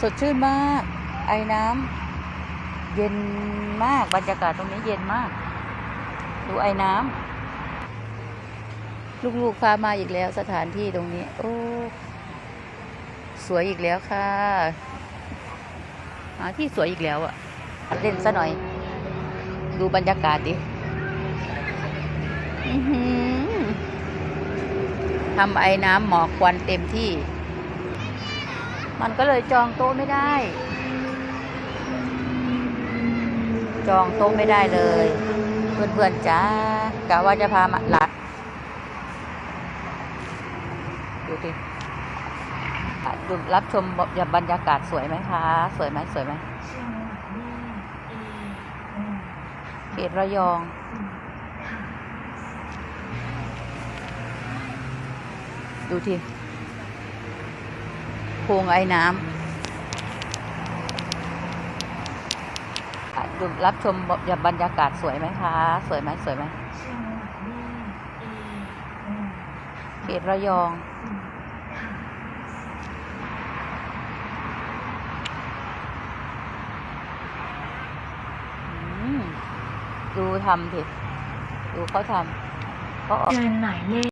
สดชื่นมาก ไอ้น้ำเย็นมากบรรยากาศตรงนี้เย็นมาก ดูไอ้น้ำลูกๆพามาอีกแล้วสถานที่ตรงนี้ โอ้ สวยอีกแล้วค่ะหาที่สวยอีกแล้วอะเล่นซะหน่อย ดูบรรยากาศดิทำไอ้น้ำหมอกควันเต็มที่ มันก็เลยจองโต๊ะไม่ได้ จองโต๊ะไม่ได้เลย เพื่อนๆจ้ากะว่าจะพามาหลัดดูดิดูรับชมบรรยากาศสวยไหมคะ สวยไหมสวยไหมเขตระยองดูที โพรงไอ้น้ำดูรับชมบรรยากาศสวยไหมคะ สวยไหมสวยไหมเขตระยองดูทำดิดูเขาทำเขาออกเดินหมายเลข